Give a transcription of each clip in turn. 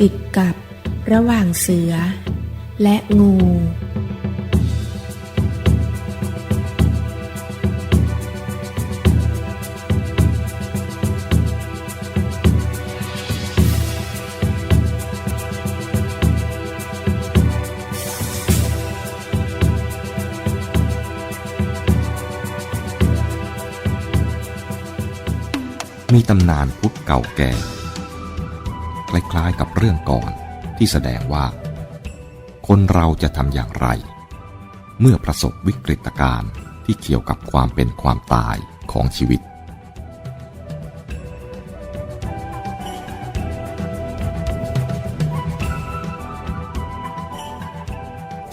ติดกับระหว่างเสือ และงู มีตำนานพุทธเก่าแก่ คล้ายๆกับเรื่องก่อนที่แสดงว่า คนเราจะทำอย่างไร เมื่อประสบวิกฤตการณ์ที่เกี่ยวกับความเป็นความตายของชีวิต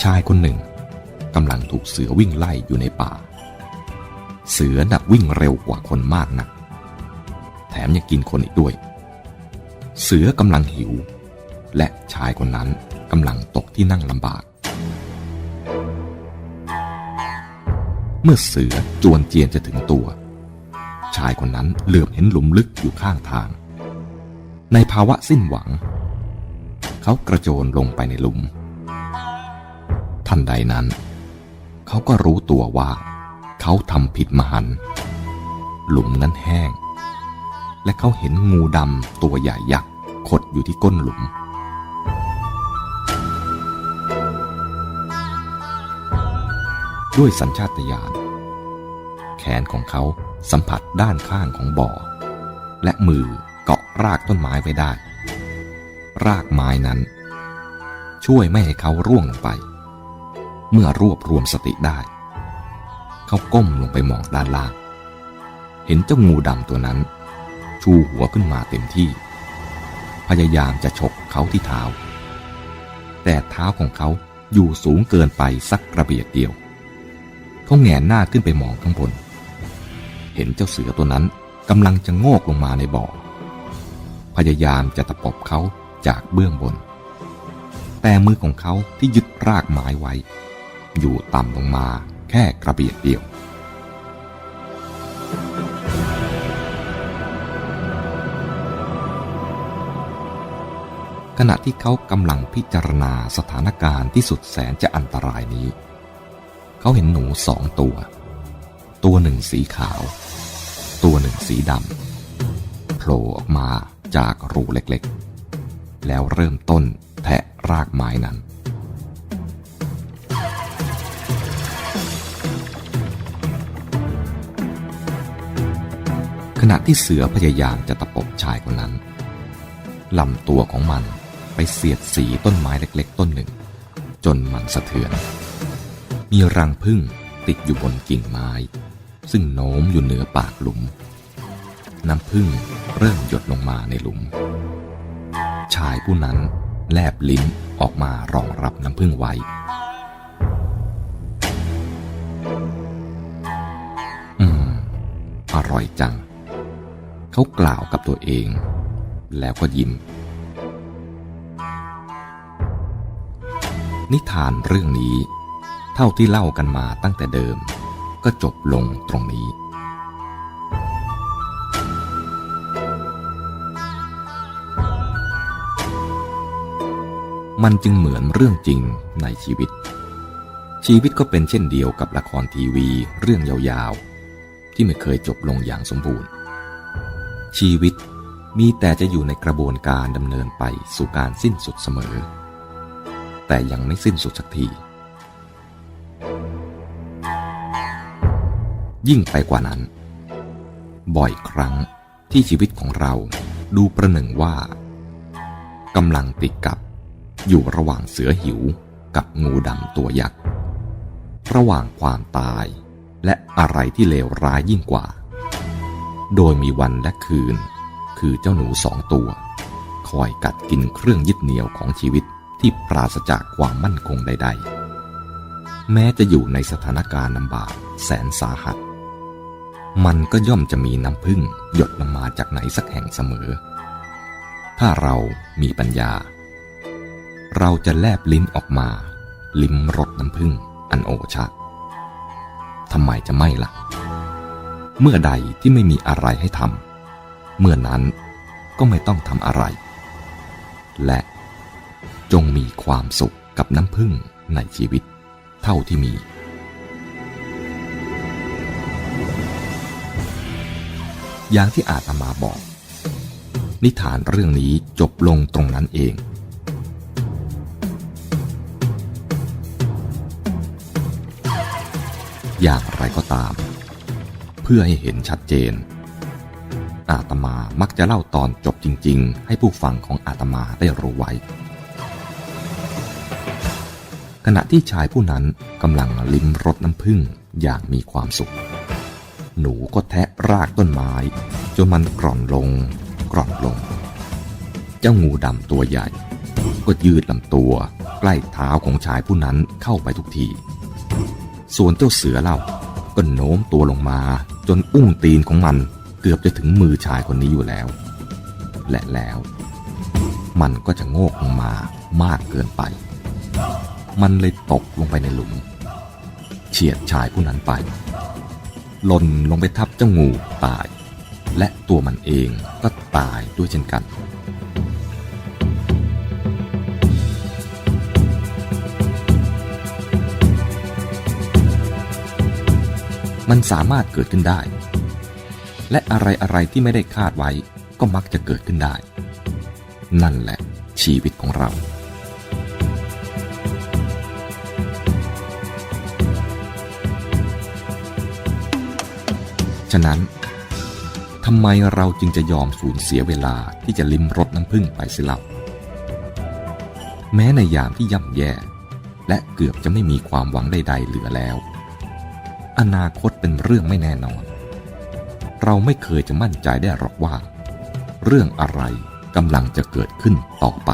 ชายคนหนึ่งกำลังถูกเสือวิ่งไล่อยู่ในป่า เสือดักวิ่งเร็วกว่าคนมากนัก แถมยังกินคนอีกด้วย เสือกำลังหิว และชายคนนั้นกำลังตกที่นั่งลำบาก เมื่อเสือจวนเจียนจะถึงตัว ชายคนนั้นเหลือบเห็นหลุมลึกอยู่ข้างทาง ในภาวะสิ้นหวัง เขากระโจนลงไปในหลุม ทันใดนั้น เขาก็รู้ตัวว่า เขาทำผิดมหัน หลุมนั้นแห้งและเขาเห็นงูดำตัวใหญ่ยักษ์ ขดอยู่ที่ก้นหลุม ด้วยสัญชาตญาณแขนของเขาสัมผัสด้านข้างของบ่อ และมือเกาะรากต้นไม้ไว้ได้ รากไม้นั้น ช่วยไม่ให้เขาร่วงลงไป เมื่อรวบรวมสติได้ เขาก้มลงไปมองด้านล่าง เห็นเจ้างูดำตัวนั้น ชูหัวขึ้นมาเต็มที่ พยายามจะฉกเขาที่เท้า แต่เท้าของเขาอยู่สูงเกินไปสักกระเบียดเดียว เขาแงนหน้าขึ้นไปมองข้างบน เห็นเจ้าเสือตัวนั้นกำลังจะโงกลงมาในบ่อ พยายามจะตะปบเขาจากเบื้องบน แต่มือของเขาที่ยึดรากไม้ไว้ อยู่ต่ำลงมาแค่กระเบียดเดียว ขณะที่เขากำลังพิจารณาสถานการณ์ที่สุดแสนจะอันตรายนี้ เขาเห็นหนูสองตัว ตัวหนึ่งสีขาว ตัวหนึ่งสีดำโผล่ออกมาจากรูเล็กๆ แล้วเริ่มต้นแทะรากไม้นั้น ขณะที่เสือพยายามจะตะปบชายคนนั้นลำตัวของมัน ไปเสียดสีต้นไม้เล็กๆ ต้นหนึ่ง จนมันสะเทือน มีรังผึ้งติดอยู่บนกิ่งไม้ ซึ่งโน้มอยู่เหนือปากหลุม น้ำผึ้งเริ่มหยดลงมาในหลุม ชายผู้นั้นแลบลิ้นออกมารองรับน้ำผึ้งไว้ อืม อร่อยจัง เขากล่าวกับตัวเอง แล้วก็ยิ้ม นิทานเรื่องนี้ เท่าที่เล่ากันมาตั้งแต่เดิม ก็จบลงตรงนี้ มันจึงเหมือนเรื่องจริงในชีวิต ชีวิตก็เป็นเช่นเดียวกับละครทีวีเรื่องยาวๆ ที่ไม่เคยจบลงอย่างสมบูรณ์ ชีวิตมีแต่จะอยู่ในกระบวนการดำเนินไปสู่การสิ้นสุดเสมอ แต่ยังไม่สิ้นสุดสักที ยิ่งไปกว่านั้น บ่อยครั้งที่ชีวิตของเราดูประหนึ่งว่ากำลังติดกับอยู่ระหว่างเสือหิวกับงูดำตัวยักษ์ ระหว่างความตายและอะไรที่เลวร้ายยิ่งกว่า โดยมีวันและคืน คือเจ้าหนูสองตัว คอยกัดกินเครื่องยึดเหนี่ยวของชีวิต ที่ปราศจากความมั่นคงใด ๆ แม้จะอยู่ในสถานการณ์ลำบากแสนสาหัส มันก็ย่อมจะมีน้ำพึ่งหยดลงมาจากไหนสักแห่งเสมอ ถ้าเรามีปัญญา เราจะแลบลิ้นออกมา ลิ้มรสน้ำพึ่งอันโอชะทำไมจะไม่ล่ะ เมื่อใดที่ไม่มีอะไรให้ทำเมื่อนั้นก็ไม่ต้องทำอะไร และ จงมีความสุขกับน้ำผึ้งในชีวิต เท่าที่มี อย่างที่อาตมาบอก นิทานเรื่องนี้จบลงตรงนั้นเอง อย่างไรก็ตาม เพื่อให้เห็นชัดเจน อาตมามักจะเล่าตอนจบจริง ๆ ให้ผู้ฟังของอาตมาได้รู้ไว้ ขณะที่ชายผู้นั้นกำลังลิ้มรสน้ำผึ้งอย่างมีความสุข หนูก็แทะรากต้นไม้ จนมันกร่อนลง กร่อนลง เจ้างูดำตัวใหญ่ ก็ยืดลำตัว ใกล้เท้าของชายผู้นั้นเข้าไปทุกที ส่วนเจ้าเสือเล่าก็โน้มตัวลงมา จนอุ้งตีนของมันเกือบจะถึงมือชายคนนี้อยู่แล้ว และแล้ว มันก็จะโงกลงมามากเกินไป มันเลยตกลงไปในหลุม เฉียดชายผู้นั้นไป หล่นลงไปทับเจ้างูตาย และตัวมันเองก็ตายด้วยเช่นกันมันสามารถเกิดขึ้นได้ และอะไรอะไรที่ไม่ได้คาดไว้ก็มักจะเกิดขึ้นได้ นั่นแหละชีวิตของเรา ฉะนั้นทำไมเราจึงจะยอมสูญเสียเวลาที่จะลิ้มรสน้ำผึ้งไปสิเล่าแม้ในยามที่ย่ำแย่ และเกือบจะไม่มีความหวังใด ๆ เหลือแล้ว อนาคตเป็นเรื่องไม่แน่นอน เราไม่เคยจะมั่นใจได้หรอกว่า เรื่องอะไรกำลังจะเกิดขึ้นต่อไป